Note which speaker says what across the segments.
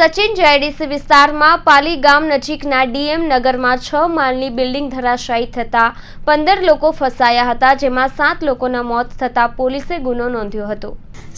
Speaker 1: Sachin JIDC વિસ્તારમાં પાલી ગામ નજીકના ડીએમ નગરમાં છ માળની બિલ્ડિંગ ધરાશાયી થતા પંદર લોકો ફસાયા હતા, જેમાં સાત લોકોના મોત થતા પોલીસે ગુનો નોંધ્યો હતો.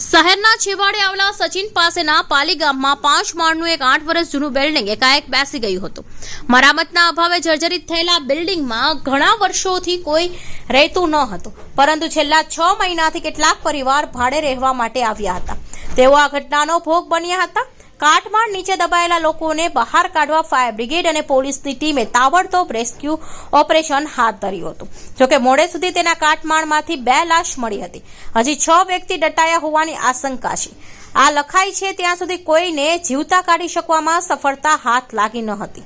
Speaker 2: શહેરના છેવાડે આવેલા સચિન પાસેના પાલી ગામમાં પાંચ માળનું એક આઠ વર્ષ જૂનું બિલ્ડિંગ એકાએક બેસી ગયું હતું. મરામતના અભાવે જર્જરિત થયેલા બિલ્ડિંગમાં ઘણા વર્ષોથી કોઈ રહેતું ન હતું, પરંતુ છેલ્લા છ મહિનાથી કેટલાક પરિવાર ભાડે રહેવા માટે આવ્યા હતા. તેઓ આ ઘટનાનો ભોગ બન્યા હતા. કાટમાળ નીચે દબાયેલા લોકોને બહાર કાઢવા ફાયર બ્રિગેડ અને પોલીસની ટીમે તાબડતોબ રેસ્ક્યુ ઓપરેશન હાથ ધર્યું હતું. જોકે મોડે સુધી તેના કાટમાળમાંથી બે લાશ મળી હતી. હજી છ વ્યક્તિ દટાયા હોવાની આશંકા છે. આ લખાઈ છે, ત્યાં સુધી કોઈને જીવતા કાઢી શકવામાં સફળતા હાથ લાગી ન હતી.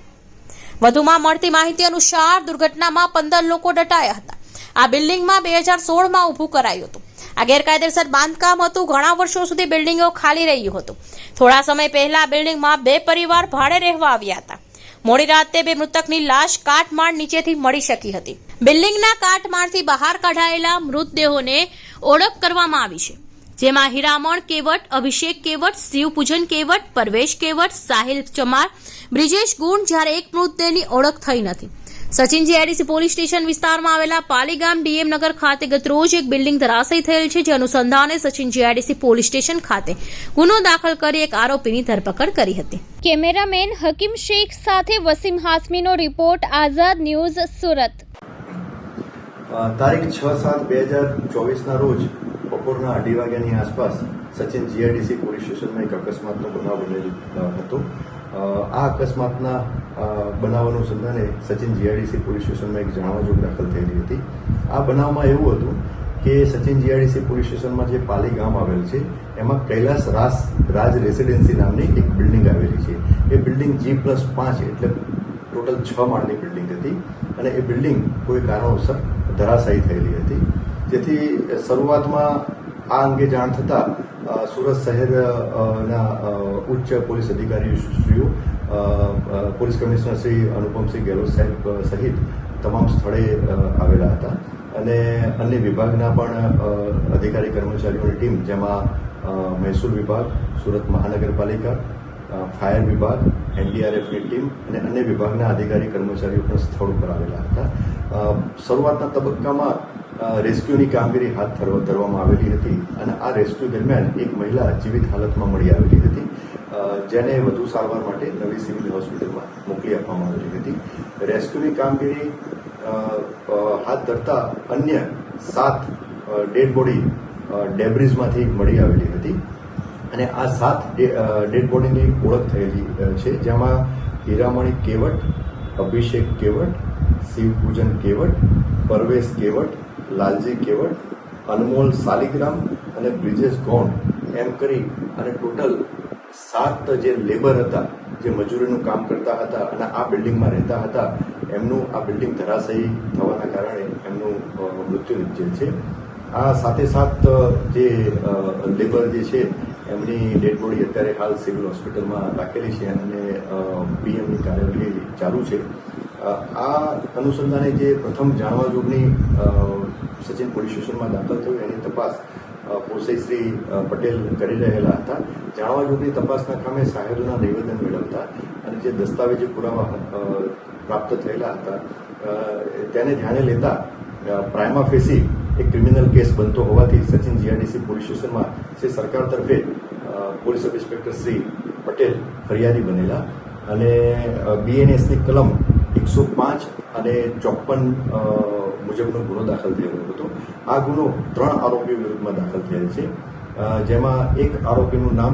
Speaker 2: વધુમાં મળતી માહિતી અનુસાર દુર્ઘટનામાં પંદર લોકો દટાયા હતા. આ બિલ્ડિંગમાં બે હજાર સોળમાં ઊભું કરાયું હતું. આ ગેરકાયદેસર બાંધકામ હતું. ઘણા વર્ષો સુધી બિલ્ડિંગો ખાલી રહ્યું હતું. થોડા સમય પહેલા બિલ્ડિંગમાં બે પરિવાર ભાડે રહેવા આવ્યા હતા. મોડી રાતે બે મૃતકની લાશ કાટમાળ નીચેથી મળી શકી હતી. બિલ્ડિંગના કાટમાળથી બહાર કઢાયેલા મૃતદેહોને ઓળખ કરવામાં આવી છે. જેમાં હીરામણ કેવટ, અભિષેક કેવટ, શિવપૂજન કેવટ, પરવેશ કેવટ, સાહિલ ચમાર, બ્રિજેશ ગુણ જ્યારે એક મૃતદેહની ઓળખ થઈ નથી. સચિન જીઆઈડીસી પોલીસ સ્ટેશન વિસ્તારમાં આવેલા પાલીગામ ડીએમ નગર ખાતે ગતરોજ એક બિલ્ડિંગ ધરાશયી થયેલ છે જે અનુસંધાને સચિન જીઆઈડીસી પોલીસ સ્ટેશન ખાતે ગુનો દાખલ કરી એક આરોપીની ધરપકડ કરી હતી.
Speaker 1: કેમેરામેન હકીમ શેખ સાથે વસીમ હાસમીનો રિપોર્ટ આઝાદ ન્યૂઝ સુરત.
Speaker 3: તારીખ છ સાત બે હજાર ચોવીસના રોજ બપોરના અઢી વાગ્યાની આસપાસ સચિન જીઆઈડીસી પોલીસ સ્ટેશનમાં એક અકસ્માતનો બનાવ બનેલ હતો. આ અકસ્માતના બનાવનું સંધાને સચિન જીઆઈડીસી પોલીસ સ્ટેશનમાં એક જાણવાજોગ દાખલ થયેલી હતી. આ બનાવમાં એવું હતું કે સચિન જીઆઈડીસી પોલીસ સ્ટેશનમાં જે પાલી ગામ આવેલ છે, એમાં કૈલાસ રાસ, રાજ રેસિડેન્સી નામની એક બિલ્ડિંગ આવેલી છે. એ બિલ્ડિંગ જી પ્લસ પાંચ એટલે ટોટલ છ માળની બિલ્ડિંગ હતી અને એ બિલ્ડિંગ કોઈ કારણોસર ધરાશાયી થયેલી હતી. જેથી શરૂઆતમાં આ અંગે જાણ થતાં સુરત શહેર અ, ના અ, ઉચ્ચ પોલીસ અધિકારી શ્રીઓ અ, અ, પોલીસ કમિશનર શ્રી અનુપમસિંહ ગેહલોત સાહેબ સહિત તમામ સ્થળે આવેલા હતા. અને અન્ય વિભાગના પણ અધિકારી કર્મચારીઓની ટીમ જેમાં મહેસૂલ વિભાગ સુરત મહાનગરપાલિકા ફાયર વિભાગ એનડીઆરએફની ટીમ અને અન્ય વિભાગના અધિકારી કર્મચારીઓ પણ સ્થળ ઉપર આવેલા હતા. શરૂઆતના તબક્કામાં રેસ્ક્યુની કામગીરી હાથ ધરવા ધરવામાં આવેલી હતી અને આ રેસ્ક્યુ દરમિયાન એક મહિલા જીવિત હાલતમાં મળી આવેલી હતી. જેને વધુ સારવાર માટે નવી સિવિલ હોસ્પિટલમાં મોકલી આપવામાં આવેલી હતી. રેસ્ક્યુની કામગીરી હાથ ધરતા અન્ય સાત ડેડ બોડી ડેબ્રિઝમાંથી મળી આવેલી હતી. અને આ સાત ડેડ બોડીની ઓળખ થયેલી છે. જેમાં હીરામણી કેવટ, અભિષેક કેવટ, શિવપૂજન કેવટ, પરવેશ કેવટ લાલજી કેવટ, અનમોલ સાલિગ્રામ અને બ્રિજેશ ગોંડ એમ કરી અને ટોટલ સાત જે લેબર હતા, જે મજૂરીનું કામ કરતા હતા અને આ બિલ્ડિંગમાં રહેતા હતા, એમનું આ બિલ્ડિંગ ધરાશયી થવાના કારણે એમનું મૃત્યુ નિપજેલ છે. આ સાથે સાથ જે લેબર જે છે, એમની ડેડ બોડી અત્યારે હાલ સિવિલ હોસ્પિટલમાં રાખેલી છે અને પીએમની કાર્યવાહી ચાલુ છે. આ અનુસંધાને જે પ્રથમ જાણવા જોગની સચિન પોલીસ સ્ટેશનમાં દાખલ થયું, એની તપાસ પોસે શ્રી પટેલ કરી રહેલા હતા. જાણવા જોગની તપાસના કામે સાહેબોના નિવેદન મેળવતા અને જે દસ્તાવેજી પુરાવા પ્રાપ્ત થયેલા હતા તેને ધ્યાને લેતા પ્રાઇમા ફેસી એક ક્રિમિનલ કેસ બનતો હોવાથી સચિન જીઆરડીસી પોલીસ સ્ટેશનમાં શ્રી સરકાર તરફે police sub inspector Shri Patel ફરિયાદી બનેલા અને બીએનએસની કલમ એકસો પાંચ અને ચોપન મુજબનો ગુનો દાખલ થયેલો હતો. આ ગુનો ત્રણ આરોપીઓ વિરુદ્ધમાં દાખલ થયેલ છે. જેમાં એક આરોપીનું નામ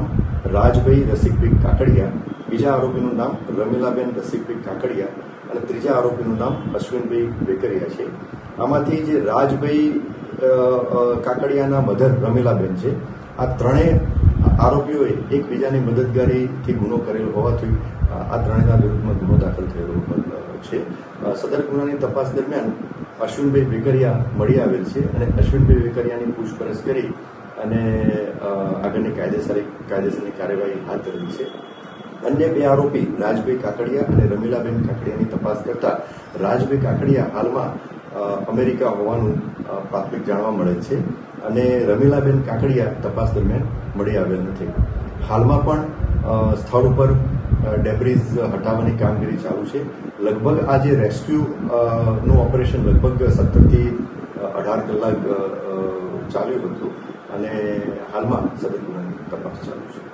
Speaker 3: રાજભાઈ રસિકભાઈ કાકડિયા, બીજા આરોપીનું નામ રમીલાબેન રસિકભાઈ કાકડિયા અને ત્રીજા આરોપીનું નામ અશ્વિનભાઈ વેકરિયા છે. આમાંથી જે રાજભાઈ કાકડિયાના મધર રમીલાબેન છે, આ ત્રણેય આરોપીઓએ એકબીજાની મદદગારીથી ગુનો કરેલો હોવાથી આ ત્રણેયના વિરુદ્ધમાં ગુનો દાખલ થયેલો છે. સદર ગુનાની તપાસ દરમિયાન અશ્વિનભાઈ વેકરિયા મળી આવેલ છે અને અશ્વિનભાઈ વેકરિયાની પૂછપરછ કરી અને આગળની કાયદેસર, કાયદેસરની કાર્યવાહી હાથ ધરી છે. અન્ય બે આરોપી, રાજભાઈ કાકડિયા અને રમીલાબેન કાકડિયાની તપાસ કરતા રાજભાઈ કાકડિયા હાલમાં અમેરિકા હોવાનું પ્રાથમિક જાણવા મળે છે. અને રમીલાબેન કાકડિયા તપાસ દરમિયાન મળી આવેલ નથી. હાલમાં પણ સ્થળ ઉપર ડેબ્રીઝ હટાવવાની કામગીરી ચાલુ છે. લગભગ આ જે રેસ્ક્યુ નું ઓપરેશન લગભગ સત્તરથી અઢાર કલાક ચાલ્યું હતું. અને હાલમાં સદર તપાસ ચાલુ છે.